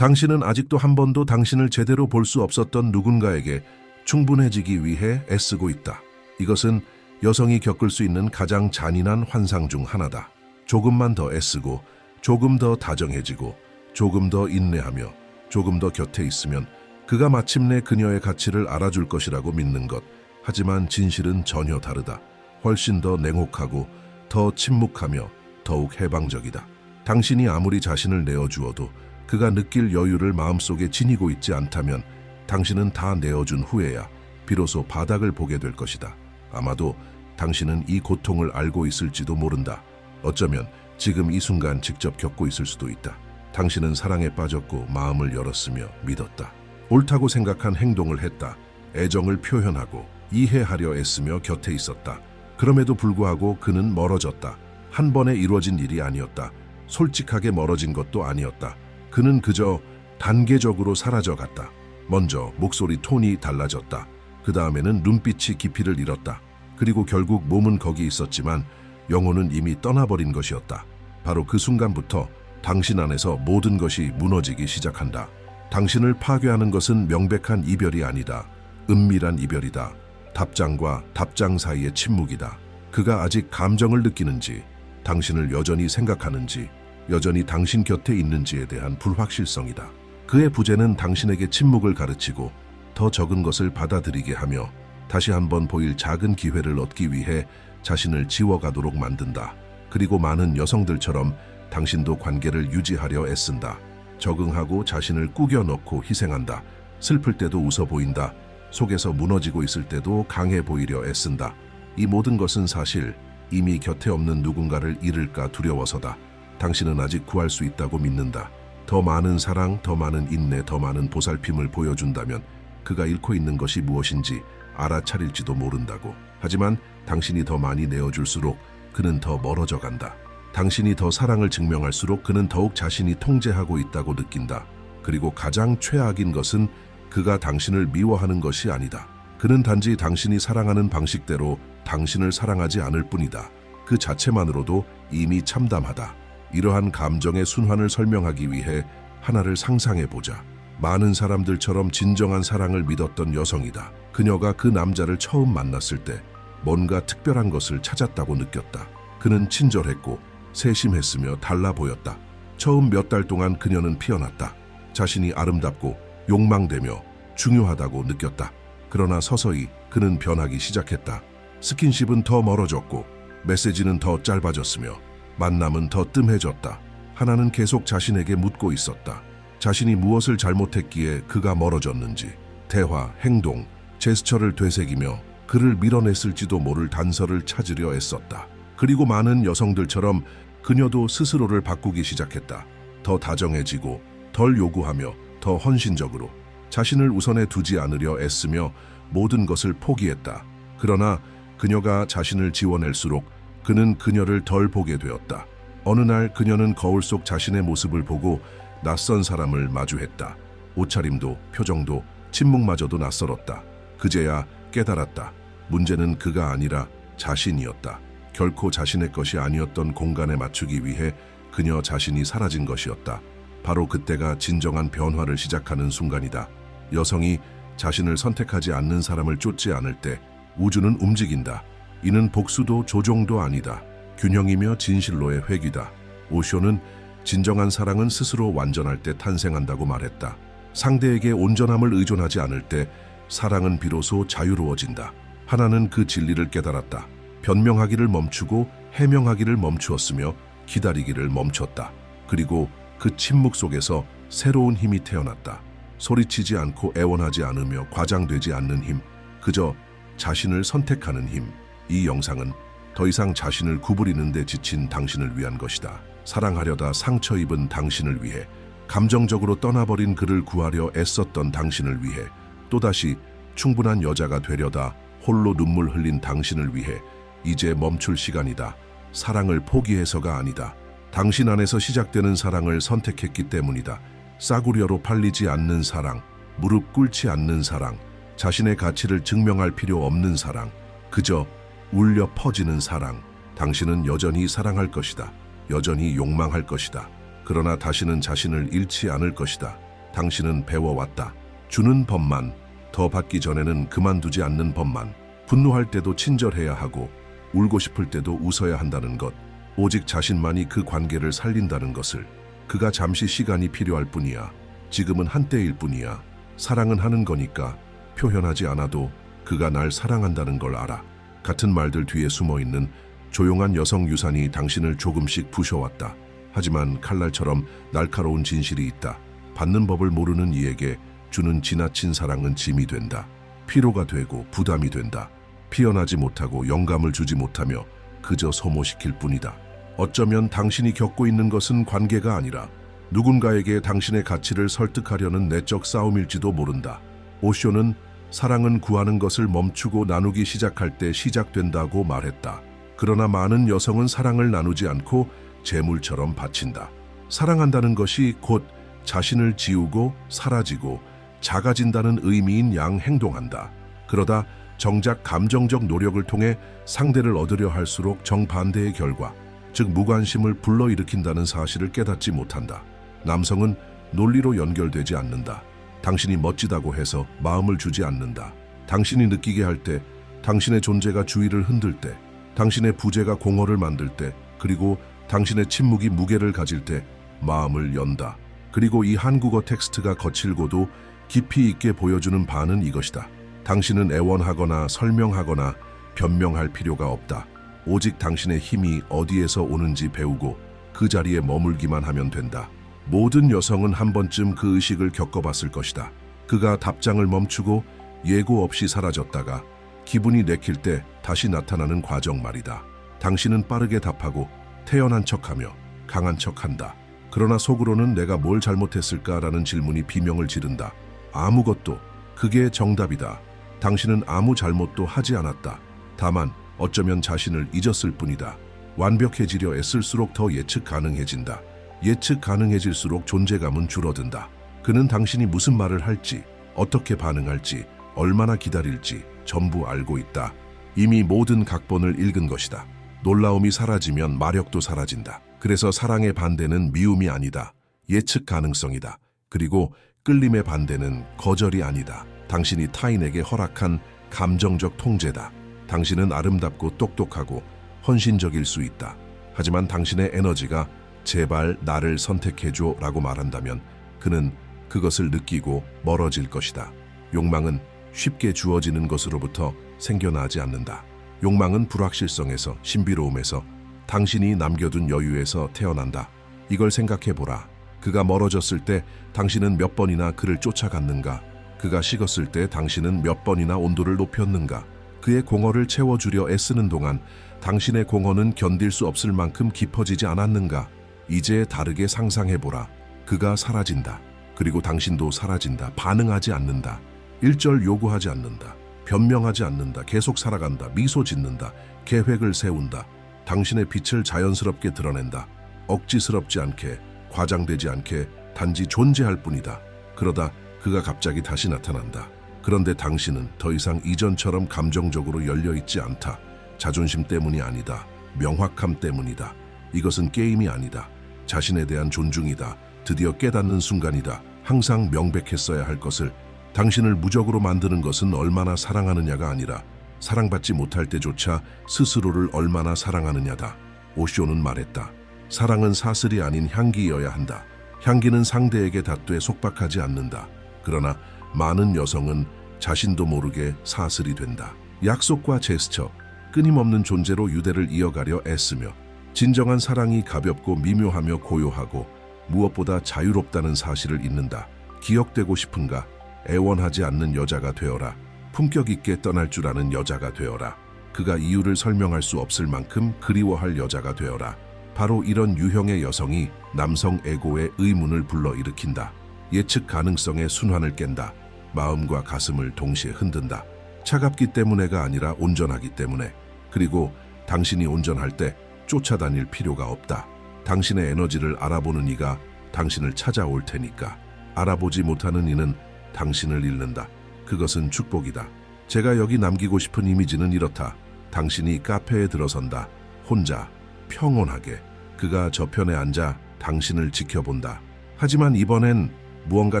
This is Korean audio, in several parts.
당신은 아직도 한 번도 당신을 제대로 볼 수 없었던 누군가에게 충분해지기 위해 애쓰고 있다. 이것은 여성이 겪을 수 있는 가장 잔인한 환상 중 하나다. 조금만 더 애쓰고, 조금 더 다정해지고, 조금 더 인내하며, 조금 더 곁에 있으면 그가 마침내 그녀의 가치를 알아줄 것이라고 믿는 것. 하지만 진실은 전혀 다르다. 훨씬 더 냉혹하고, 더 침묵하며, 더욱 해방적이다. 당신이 아무리 자신을 내어주어도 그가 느낄 여유를 마음속에 지니고 있지 않다면 당신은 다 내어준 후에야 비로소 바닥을 보게 될 것이다. 아마도 당신은 이 고통을 알고 있을지도 모른다. 어쩌면 지금 이 순간 직접 겪고 있을 수도 있다. 당신은 사랑에 빠졌고 마음을 열었으며 믿었다. 옳다고 생각한 행동을 했다. 애정을 표현하고 이해하려 애쓰며 곁에 있었다. 그럼에도 불구하고 그는 멀어졌다. 한 번에 이루어진 일이 아니었다. 솔직하게 멀어진 것도 아니었다. 그는 그저 단계적으로 사라져 갔다. 먼저 목소리 톤이 달라졌다. 그 다음에는 눈빛이 깊이를 잃었다. 그리고 결국 몸은 거기 있었지만 영혼은 이미 떠나버린 것이었다. 바로 그 순간부터 당신 안에서 모든 것이 무너지기 시작한다. 당신을 파괴하는 것은 명백한 이별이 아니다. 은밀한 이별이다. 답장과 답장 사이의 침묵이다. 그가 아직 감정을 느끼는지, 당신을 여전히 생각하는지, 여전히 당신 곁에 있는지에 대한 불확실성이다. 그의 부재는 당신에게 침묵을 가르치고 더 적은 것을 받아들이게 하며 다시 한번 보일 작은 기회를 얻기 위해 자신을 지워가도록 만든다. 그리고 많은 여성들처럼 당신도 관계를 유지하려 애쓴다. 적응하고 자신을 꾸겨 넣고 희생한다. 슬플 때도 웃어 보인다. 속에서 무너지고 있을 때도 강해 보이려 애쓴다. 이 모든 것은 사실 이미 곁에 없는 누군가를 잃을까 두려워서다. 당신은 아직 구할 수 있다고 믿는다. 더 많은 사랑, 더 많은 인내, 더 많은 보살핌을 보여준다면 그가 잃고 있는 것이 무엇인지 알아차릴지도 모른다고. 하지만 당신이 더 많이 내어줄수록 그는 더 멀어져 간다. 당신이 더 사랑을 증명할수록 그는 더욱 자신이 통제하고 있다고 느낀다. 그리고 가장 최악인 것은 그가 당신을 미워하는 것이 아니다. 그는 단지 당신이 사랑하는 방식대로 당신을 사랑하지 않을 뿐이다. 그 자체만으로도 이미 참담하다. 이러한 감정의 순환을 설명하기 위해 하나를 상상해 보자. 많은 사람들처럼 진정한 사랑을 믿었던 여성이다. 그녀가 그 남자를 처음 만났을 때 뭔가 특별한 것을 찾았다고 느꼈다. 그는 친절했고 세심했으며 달라 보였다. 처음 몇 달 동안 그녀는 피어났다. 자신이 아름답고 욕망되며 중요하다고 느꼈다. 그러나 서서히 그는 변하기 시작했다. 스킨십은 더 멀어졌고 메시지는 더 짧아졌으며 만남은 더 뜸해졌다. 하나는 계속 자신에게 묻고 있었다. 자신이 무엇을 잘못했기에 그가 멀어졌는지, 대화, 행동, 제스처를 되새기며 그를 밀어냈을지도 모를 단서를 찾으려 애썼다. 그리고 많은 여성들처럼 그녀도 스스로를 바꾸기 시작했다. 더 다정해지고, 덜 요구하며, 더 헌신적으로 자신을 우선에 두지 않으려 애쓰며 모든 것을 포기했다. 그러나 그녀가 자신을 지워낼수록 그는 그녀를 덜 보게 되었다. 어느 날 그녀는 거울 속 자신의 모습을 보고 낯선 사람을 마주했다. 옷차림도 표정도 침묵마저도 낯설었다. 그제야 깨달았다. 문제는 그가 아니라 자신이었다. 결코 자신의 것이 아니었던 공간에 맞추기 위해 그녀 자신이 사라진 것이었다. 바로 그때가 진정한 변화를 시작하는 순간이다. 여성이 자신을 선택하지 않는 사람을 쫓지 않을 때 우주는 움직인다. 이는 복수도 조종도 아니다. 균형이며 진실로의 회귀다. 오쇼는 진정한 사랑은 스스로 완전할 때 탄생한다고 말했다. 상대에게 온전함을 의존하지 않을 때 사랑은 비로소 자유로워진다. 하나는 그 진리를 깨달았다. 변명하기를 멈추고 해명하기를 멈추었으며 기다리기를 멈췄다. 그리고 그 침묵 속에서 새로운 힘이 태어났다. 소리치지 않고 애원하지 않으며 과장되지 않는 힘, 그저 자신을 선택하는 힘. 이 영상은 더 이상 자신을 구부리는 데 지친 당신을 위한 것이다. 사랑하려다 상처 입은 당신을 위해, 감정적으로 떠나버린 그를 구하려 애썼던 당신을 위해, 또다시 충분한 여자가 되려다 홀로 눈물 흘린 당신을 위해 이제 멈출 시간이다. 사랑을 포기해서가 아니다. 당신 안에서 시작되는 사랑을 선택했기 때문이다. 싸구려로 팔리지 않는 사랑, 무릎 꿇지 않는 사랑, 자신의 가치를 증명할 필요 없는 사랑, 그저 울려 퍼지는 사랑. 당신은 여전히 사랑할 것이다. 여전히 욕망할 것이다. 그러나 다시는 자신을 잃지 않을 것이다. 당신은 배워왔다. 주는 법만, 더 받기 전에는 그만두지 않는 법만, 분노할 때도 친절해야 하고, 울고 싶을 때도 웃어야 한다는 것, 오직 자신만이 그 관계를 살린다는 것을, 그가 잠시 시간이 필요할 뿐이야. 지금은 한때일 뿐이야. 사랑은 하는 거니까 표현하지 않아도 그가 날 사랑한다는 걸 알아. 같은 말들 뒤에 숨어 있는 조용한 여성 유산이 당신을 조금씩 부셔왔다. 하지만 칼날처럼 날카로운 진실이 있다. 받는 법을 모르는 이에게 주는 지나친 사랑은 짐이 된다. 피로가 되고 부담이 된다. 피어나지 못하고 영감을 주지 못하며 그저 소모시킬 뿐이다. 어쩌면 당신이 겪고 있는 것은 관계가 아니라 누군가에게 당신의 가치를 설득하려는 내적 싸움일지도 모른다. 오쇼는 사랑은 구하는 것을 멈추고 나누기 시작할 때 시작된다고 말했다. 그러나 많은 여성은 사랑을 나누지 않고 재물처럼 바친다. 사랑한다는 것이 곧 자신을 지우고 사라지고 작아진다는 의미인 양 행동한다. 그러다 정작 감정적 노력을 통해 상대를 얻으려 할수록 정반대의 결과, 즉 무관심을 불러일으킨다는 사실을 깨닫지 못한다. 남성은 논리로 연결되지 않는다. 당신이 멋지다고 해서 마음을 주지 않는다. 당신이 느끼게 할 때, 당신의 존재가 주위를 흔들 때, 당신의 부재가 공허를 만들 때, 그리고 당신의 침묵이 무게를 가질 때 마음을 연다. 그리고 이 한국어 텍스트가 거칠고도 깊이 있게 보여주는 바는 이것이다. 당신은 애원하거나 설명하거나 변명할 필요가 없다. 오직 당신의 힘이 어디에서 오는지 배우고 그 자리에 머물기만 하면 된다. 모든 여성은 한 번쯤 그 의식을 겪어봤을 것이다. 그가 답장을 멈추고 예고 없이 사라졌다가 기분이 내킬 때 다시 나타나는 과정 말이다. 당신은 빠르게 답하고 태연한 척하며 강한 척한다. 그러나 속으로는 내가 뭘 잘못했을까라는 질문이 비명을 지른다. 아무것도 그게 정답이다. 당신은 아무 잘못도 하지 않았다. 다만 어쩌면 자신을 잊었을 뿐이다. 완벽해지려 애쓸수록 더 예측 가능해진다. 예측 가능해질수록 존재감은 줄어든다. 그는 당신이 무슨 말을 할지, 어떻게 반응할지, 얼마나 기다릴지 전부 알고 있다. 이미 모든 각본을 읽은 것이다. 놀라움이 사라지면 마력도 사라진다. 그래서 사랑의 반대는 미움이 아니다. 예측 가능성이다. 그리고 끌림의 반대는 거절이 아니다. 당신이 타인에게 허락한 감정적 통제다. 당신은 아름답고 똑똑하고 헌신적일 수 있다. 하지만 당신의 에너지가 제발 나를 선택해줘 라고 말한다면 그는 그것을 느끼고 멀어질 것이다. 욕망은 쉽게 주어지는 것으로부터 생겨나지 않는다. 욕망은 불확실성에서 신비로움에서 당신이 남겨둔 여유에서 태어난다. 이걸 생각해보라. 그가 멀어졌을 때 당신은 몇 번이나 그를 쫓아갔는가? 그가 식었을 때 당신은 몇 번이나 온도를 높였는가? 그의 공허를 채워주려 애쓰는 동안 당신의 공허는 견딜 수 없을 만큼 깊어지지 않았는가? 이제 다르게 상상해보라. 그가 사라진다. 그리고 당신도 사라진다. 반응하지 않는다. 일절 요구하지 않는다. 변명하지 않는다. 계속 살아간다. 미소 짓는다. 계획을 세운다. 당신의 빛을 자연스럽게 드러낸다. 억지스럽지 않게, 과장되지 않게 단지 존재할 뿐이다. 그러다 그가 갑자기 다시 나타난다. 그런데 당신은 더 이상 이전처럼 감정적으로 열려 있지 않다. 자존심 때문이 아니다. 명확함 때문이다. 이것은 게임이 아니다. 자신에 대한 존중이다. 드디어 깨닫는 순간이다. 항상 명백했어야 할 것을 당신을 무적으로 만드는 것은 얼마나 사랑하느냐가 아니라 사랑받지 못할 때조차 스스로를 얼마나 사랑하느냐다. 오쇼는 말했다. 사랑은 사슬이 아닌 향기여야 한다. 향기는 상대에게 닿되 속박하지 않는다. 그러나 많은 여성은 자신도 모르게 사슬이 된다. 약속과 제스처, 끊임없는 존재로 유대를 이어가려 애쓰며 진정한 사랑이 가볍고 미묘하며 고요하고 무엇보다 자유롭다는 사실을 잊는다. 기억되고 싶은가? 애원하지 않는 여자가 되어라. 품격 있게 떠날 줄 아는 여자가 되어라. 그가 이유를 설명할 수 없을 만큼 그리워할 여자가 되어라. 바로 이런 유형의 여성이 남성 에고의 의문을 불러일으킨다. 예측 가능성의 순환을 깬다. 마음과 가슴을 동시에 흔든다. 차갑기 때문에가 아니라 온전하기 때문에. 그리고 당신이 온전할 때 쫓아다닐 필요가 없다. 당신의 에너지를 알아보는 이가 당신을 찾아올 테니까. 알아보지 못하는 이는 당신을 잃는다. 그것은 축복이다. 제가 여기 남기고 싶은 이미지는 이렇다. 당신이 카페에 들어선다. 혼자, 평온하게. 그가 저편에 앉아 당신을 지켜본다. 하지만 이번엔 무언가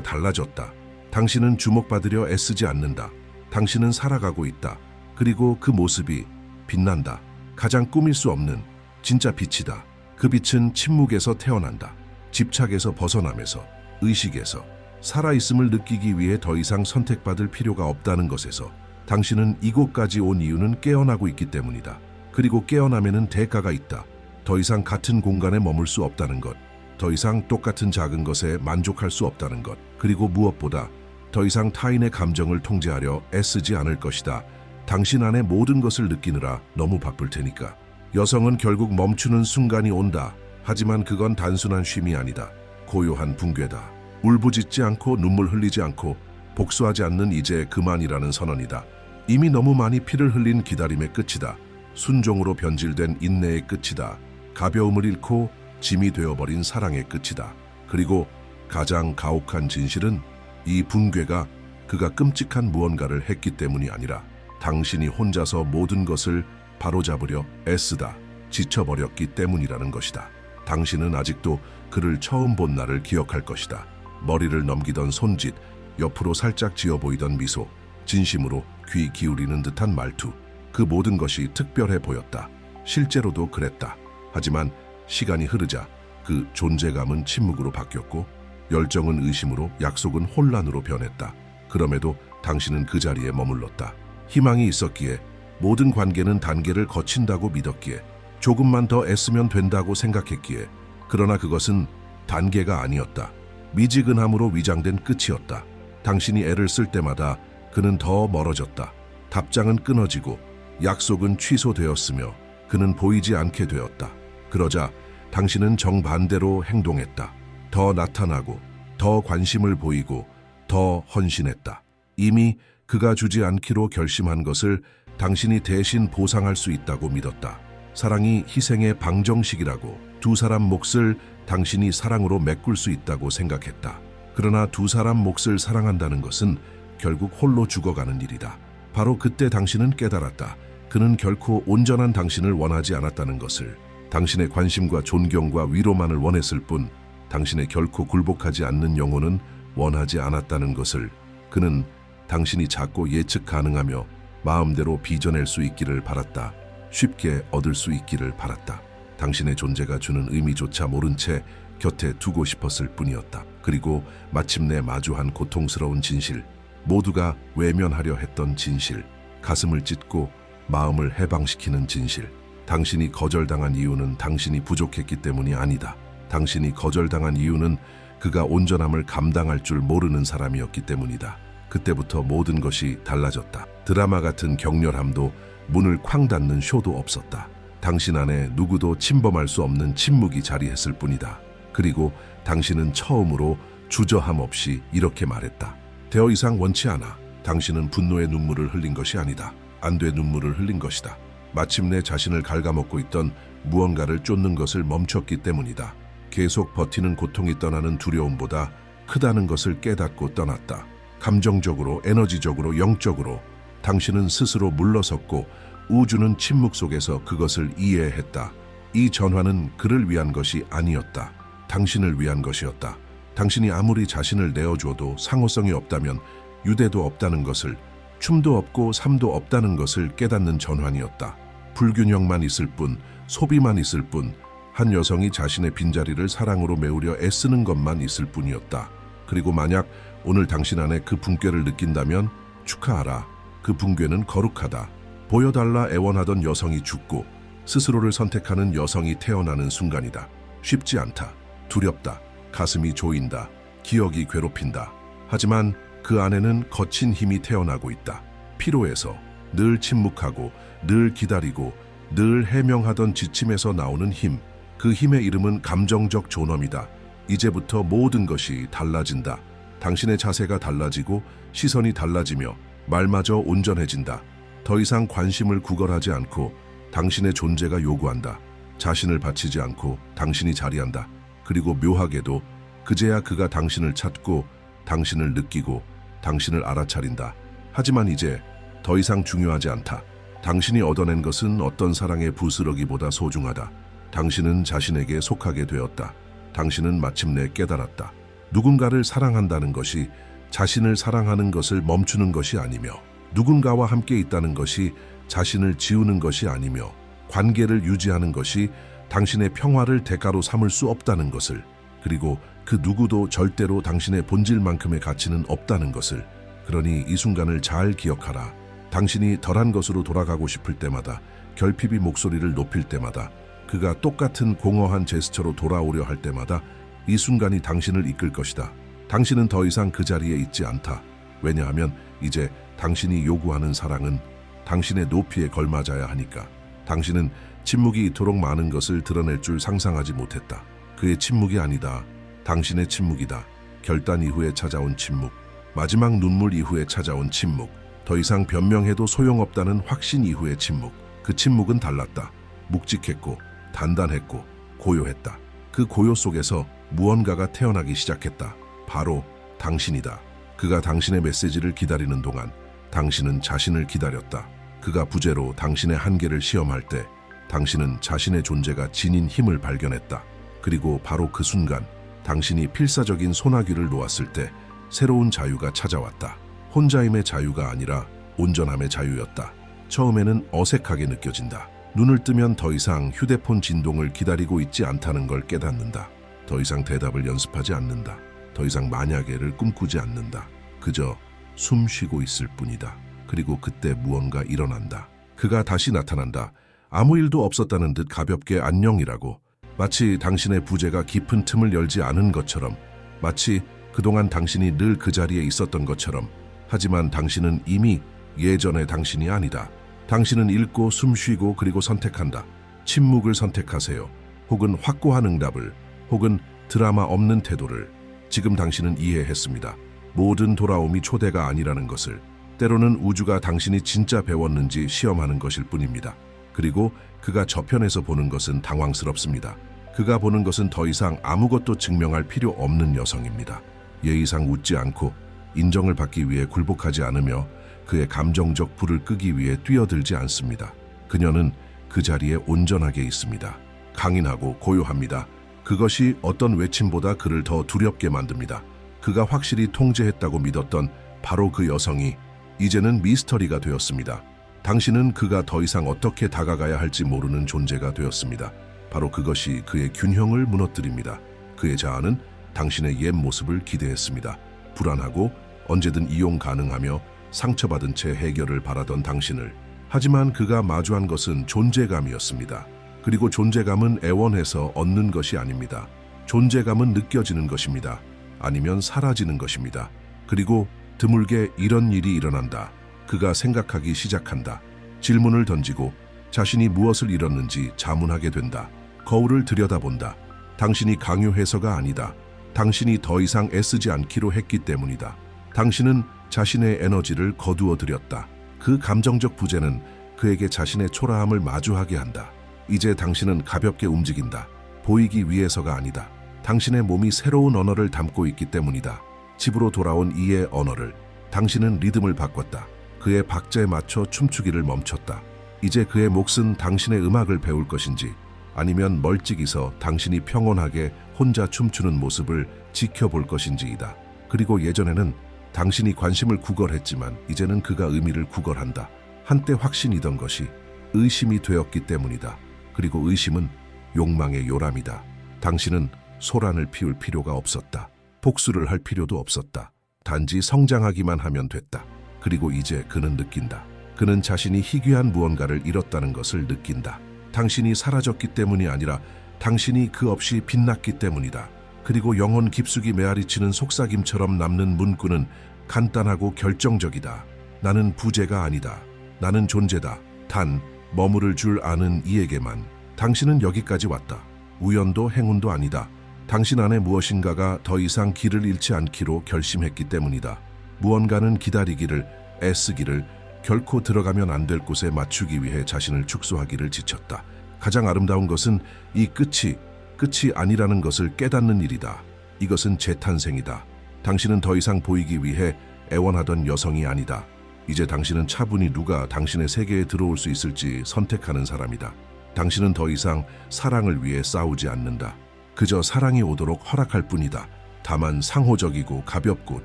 달라졌다. 당신은 주목받으려 애쓰지 않는다. 당신은 살아가고 있다. 그리고 그 모습이 빛난다. 가장 꾸밀 수 없는 진짜 빛이다. 그 빛은 침묵에서 태어난다. 집착에서 벗어나면서 의식에서 살아있음을 느끼기 위해 더 이상 선택받을 필요가 없다는 것에서 당신은 이곳까지 온 이유는 깨어나고 있기 때문이다. 그리고 깨어나면은 대가가 있다. 더 이상 같은 공간에 머물 수 없다는 것. 더 이상 똑같은 작은 것에 만족할 수 없다는 것. 그리고 무엇보다 더 이상 타인의 감정을 통제하려 애쓰지 않을 것이다. 당신 안에 모든 것을 느끼느라 너무 바쁠 테니까. 여성은 결국 멈추는 순간이 온다. 하지만 그건 단순한 쉼이 아니다. 고요한 붕괴다. 울부짖지 않고 눈물 흘리지 않고 복수하지 않는 이제 그만이라는 선언이다. 이미 너무 많이 피를 흘린 기다림의 끝이다. 순종으로 변질된 인내의 끝이다. 가벼움을 잃고 짐이 되어버린 사랑의 끝이다. 그리고 가장 가혹한 진실은 이 붕괴가 그가 끔찍한 무언가를 했기 때문이 아니라 당신이 혼자서 모든 것을 바로잡으려 애쓰다 지쳐버렸기 때문이라는 것이다. 당신은 아직도 그를 처음 본 날을 기억할 것이다. 머리를 넘기던 손짓, 옆으로 살짝 지어 보이던 미소, 진심으로 귀 기울이는 듯한 말투. 그 모든 것이 특별해 보였다. 실제로도 그랬다. 하지만 시간이 흐르자 그 존재감은 침묵으로 바뀌었고 열정은 의심으로 약속은 혼란으로 변했다. 그럼에도 당신은 그 자리에 머물렀다. 희망이 있었기에 모든 관계는 단계를 거친다고 믿었기에 조금만 더 애쓰면 된다고 생각했기에 그러나 그것은 단계가 아니었다. 미지근함으로 위장된 끝이었다. 당신이 애를 쓸 때마다 그는 더 멀어졌다. 답장은 끊어지고 약속은 취소되었으며 그는 보이지 않게 되었다. 그러자 당신은 정반대로 행동했다. 더 나타나고 더 관심을 보이고 더 헌신했다. 이미 그가 주지 않기로 결심한 것을 당신이 대신 보상할 수 있다고 믿었다. 사랑이 희생의 방정식이라고 두 사람 몫을 당신이 사랑으로 메꿀 수 있다고 생각했다. 그러나 두 사람 몫을 사랑한다는 것은 결국 홀로 죽어가는 일이다. 바로 그때 당신은 깨달았다. 그는 결코 온전한 당신을 원하지 않았다는 것을. 당신의 관심과 존경과 위로만을 원했을 뿐 당신의 결코 굴복하지 않는 영혼은 원하지 않았다는 것을. 그는 당신이 작고 예측 가능하며 마음대로 빚어낼 수 있기를 바랐다. 쉽게 얻을 수 있기를 바랐다. 당신의 존재가 주는 의미조차 모른 채 곁에 두고 싶었을 뿐이었다. 그리고 마침내 마주한 고통스러운 진실, 모두가 외면하려 했던 진실, 가슴을 찢고 마음을 해방시키는 진실. 당신이 거절당한 이유는 당신이 부족했기 때문이 아니다. 당신이 거절당한 이유는 그가 온전함을 감당할 줄 모르는 사람이었기 때문이다. 그때부터 모든 것이 달라졌다. 드라마 같은 격렬함도 문을 쾅 닫는 쇼도 없었다. 당신 안에 누구도 침범할 수 없는 침묵이 자리했을 뿐이다. 그리고 당신은 처음으로 주저함 없이 이렇게 말했다. 더 이상 원치 않아. 당신은 분노의 눈물을 흘린 것이 아니다. 안돼 눈물을 흘린 것이다. 마침내 자신을 갉아먹고 있던 무언가를 쫓는 것을 멈췄기 때문이다. 계속 버티는 고통이 떠나는 두려움보다 크다는 것을 깨닫고 떠났다. 감정적으로, 에너지적으로, 영적으로 당신은 스스로 물러섰고 우주는 침묵 속에서 그것을 이해했다. 이 전화는 그를 위한 것이 아니었다. 당신을 위한 것이었다. 당신이 아무리 자신을 내어줘도 상호성이 없다면 유대도 없다는 것을, 춤도 없고 삶도 없다는 것을 깨닫는 전환이었다. 불균형만 있을 뿐, 소비만 있을 뿐, 한 여성이 자신의 빈자리를 사랑으로 메우려 애쓰는 것만 있을 뿐이었다. 그리고 만약 오늘 당신 안에 그 붕괴를 느낀다면 축하하라. 그 붕괴는 거룩하다. 보여달라 애원하던 여성이 죽고 스스로를 선택하는 여성이 태어나는 순간이다. 쉽지 않다. 두렵다. 가슴이 조인다. 기억이 괴롭힌다. 하지만 그 안에는 거친 힘이 태어나고 있다. 피로에서 늘 침묵하고 늘 기다리고 늘 해명하던 지침에서 나오는 힘. 그 힘의 이름은 감정적 존엄이다. 이제부터 모든 것이 달라진다. 당신의 자세가 달라지고 시선이 달라지며 말마저 온전해진다. 더 이상 관심을 구걸하지 않고 당신의 존재가 요구한다. 자신을 바치지 않고 당신이 자리한다. 그리고 묘하게도 그제야 그가 당신을 찾고 당신을 느끼고 당신을 알아차린다. 하지만 이제 더 이상 중요하지 않다. 당신이 얻어낸 것은 어떤 사랑의 부스러기보다 소중하다. 당신은 자신에게 속하게 되었다. 당신은 마침내 깨달았다. 누군가를 사랑한다는 것이 자신을 사랑하는 것을 멈추는 것이 아니며 누군가와 함께 있다는 것이 자신을 지우는 것이 아니며 관계를 유지하는 것이 당신의 평화를 대가로 삼을 수 없다는 것을 그리고 그 누구도 절대로 당신의 본질만큼의 가치는 없다는 것을 그러니 이 순간을 잘 기억하라. 당신이 덜한 것으로 돌아가고 싶을 때마다 결핍이 목소리를 높일 때마다 그가 똑같은 공허한 제스처로 돌아오려 할 때마다 이 순간이 당신을 이끌 것이다. 당신은 더 이상 그 자리에 있지 않다. 왜냐하면 이제 당신이 요구하는 사랑은 당신의 높이에 걸맞아야 하니까. 당신은 침묵이 이토록 많은 것을 드러낼 줄 상상하지 못했다. 그의 침묵이 아니다. 당신의 침묵이다. 결단 이후에 찾아온 침묵. 마지막 눈물 이후에 찾아온 침묵. 더 이상 변명해도 소용없다는 확신 이후의 침묵. 그 침묵은 달랐다. 묵직했고 단단했고 고요했다. 그 고요 속에서 무언가가 태어나기 시작했다. 바로 당신이다. 그가 당신의 메시지를 기다리는 동안 당신은 자신을 기다렸다. 그가 부재로 당신의 한계를 시험할 때 당신은 자신의 존재가 지닌 힘을 발견했다. 그리고 바로 그 순간 당신이 필사적인 소나귀를 놓았을 때 새로운 자유가 찾아왔다. 혼자임의 자유가 아니라 온전함의 자유였다. 처음에는 어색하게 느껴진다. 눈을 뜨면 더 이상 휴대폰 진동을 기다리고 있지 않다는 걸 깨닫는다. 더 이상 대답을 연습하지 않는다. 더 이상 만약에를 꿈꾸지 않는다. 그저 숨 쉬고 있을 뿐이다. 그리고 그때 무언가 일어난다. 그가 다시 나타난다. 아무 일도 없었다는 듯 가볍게 안녕이라고. 마치 당신의 부재가 깊은 틈을 열지 않은 것처럼. 마치 그동안 당신이 늘 그 자리에 있었던 것처럼. 하지만 당신은 이미 예전의 당신이 아니다. 당신은 읽고 숨 쉬고 그리고 선택한다. 침묵을 선택하세요. 혹은 확고한 응답을, 혹은 드라마 없는 태도를. 지금 당신은 이해했습니다. 모든 돌아옴이 초대가 아니라는 것을. 때로는 우주가 당신이 진짜 배웠는지 시험하는 것일 뿐입니다. 그리고 그가 저편에서 보는 것은 당황스럽습니다. 그가 보는 것은 더 이상 아무것도 증명할 필요 없는 여성입니다. 예의상 웃지 않고 인정을 받기 위해 굴복하지 않으며 그의 감정적 불을 끄기 위해 뛰어들지 않습니다. 그녀는 그 자리에 온전하게 있습니다. 강인하고 고요합니다. 그것이 어떤 외침보다 그를 더 두렵게 만듭니다. 그가 확실히 통제했다고 믿었던 바로 그 여성이 이제는 미스터리가 되었습니다. 당신은 그가 더 이상 어떻게 다가가야 할지 모르는 존재가 되었습니다. 바로 그것이 그의 균형을 무너뜨립니다. 그의 자아는 당신의 옛 모습을 기대했습니다. 불안하고 언제든 이용 가능하며 상처받은 채 해결을 바라던 당신을. 하지만 그가 마주한 것은 존재감이었습니다. 그리고 존재감은 애원해서 얻는 것이 아닙니다. 존재감은 느껴지는 것입니다. 아니면 사라지는 것입니다. 그리고 드물게 이런 일이 일어난다. 그가 생각하기 시작한다. 질문을 던지고 자신이 무엇을 잃었는지 자문하게 된다. 거울을 들여다본다. 당신이 강요해서가 아니다. 당신이 더 이상 애쓰지 않기로 했기 때문이다. 당신은 자신의 에너지를 거두어 들였다. 그 감정적 부재는 그에게 자신의 초라함을 마주하게 한다. 이제 당신은 가볍게 움직인다. 보이기 위해서가 아니다. 당신의 몸이 새로운 언어를 담고 있기 때문이다. 집으로 돌아온 이의 언어를. 당신은 리듬을 바꿨다. 그의 박자에 맞춰 춤추기를 멈췄다. 이제 그의 몫은 당신의 음악을 배울 것인지 아니면 멀찍이서 당신이 평온하게 혼자 춤추는 모습을 지켜볼 것인지이다. 그리고 예전에는 당신이 관심을 구걸했지만 이제는 그가 의미를 구걸한다. 한때 확신이던 것이 의심이 되었기 때문이다. 그리고 의심은 욕망의 요람이다. 당신은 소란을 피울 필요가 없었다. 복수를 할 필요도 없었다. 단지 성장하기만 하면 됐다. 그리고 이제 그는 느낀다. 그는 자신이 희귀한 무언가를 잃었다는 것을 느낀다. 당신이 사라졌기 때문이 아니라 당신이 그 없이 빛났기 때문이다. 그리고 영혼 깊숙이 메아리치는 속삭임처럼 남는 문구는 간단하고 결정적이다. 나는 부재가 아니다. 나는 존재다. 단 머무를 줄 아는 이에게만. 당신은 여기까지 왔다. 우연도 행운도 아니다. 당신 안에 무엇인가가 더 이상 길을 잃지 않기로 결심했기 때문이다. 무언가는 기다리기를, 애쓰기를, 결코 들어가면 안 될 곳에 맞추기 위해 자신을 축소하기를 지쳤다. 가장 아름다운 것은 이 끝이 끝이 아니라는 것을 깨닫는 일이다. 이것은 재탄생이다. 당신은 더 이상 보이기 위해 애원하던 여성이 아니다. 이제 당신은 차분히 누가 당신의 세계에 들어올 수 있을지 선택하는 사람이다. 당신은 더 이상 사랑을 위해 싸우지 않는다. 그저 사랑이 오도록 허락할 뿐이다. 다만 상호적이고 가볍고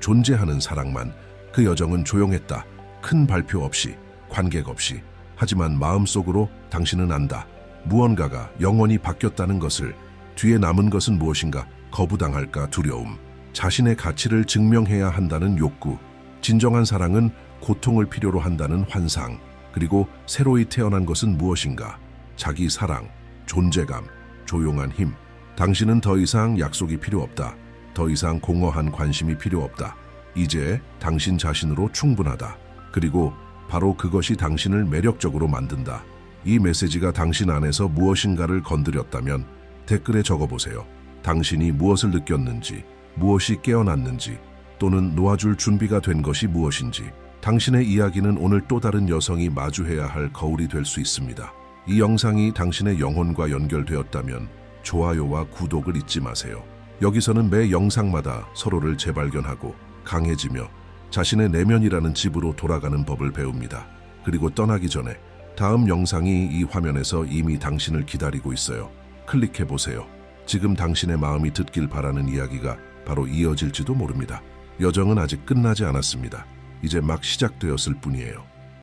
존재하는 사랑만 그 여정은 조용했다. 큰 발표 없이, 관객 없이. 하지만 마음속으로 당신은 안다. 무언가가 영원히 바뀌었다는 것을 뒤에 남은 것은 무엇인가 거부당할까 두려움. 자신의 가치를 증명해야 한다는 욕구. 진정한 사랑은 고통을 필요로 한다는 환상. 그리고 새로이 태어난 것은 무엇인가? 자기 사랑, 존재감, 조용한 힘. 당신은 더 이상 약속이 필요 없다. 더 이상 공허한 관심이 필요 없다. 이제 당신 자신으로 충분하다. 그리고 바로 그것이 당신을 매력적으로 만든다. 이 메시지가 당신 안에서 무엇인가를 건드렸다면 댓글에 적어보세요. 당신이 무엇을 느꼈는지, 무엇이 깨어났는지, 또는 놓아줄 준비가 된 것이 무엇인지, 당신의 이야기는 오늘 또 다른 여성이 마주해야 할 거울이 될 수 있습니다. 이 영상이 당신의 영혼과 연결되었다면 좋아요와 구독을 잊지 마세요. 여기서는 매 영상마다 서로를 재발견하고 강해지며 자신의 내면이라는 집으로 돌아가는 법을 배웁니다. 그리고 떠나기 전에 다음 영상이 이 화면에서 이미 당신을 기다리고 있어요. 클릭해 보세요. 지금 당신의 마음이 듣길 바라는 이야기가 바로 이어질지도 모릅니다. 여정은 아직 끝나지 않았습니다. 이제 막 시작되었을 뿐이에요.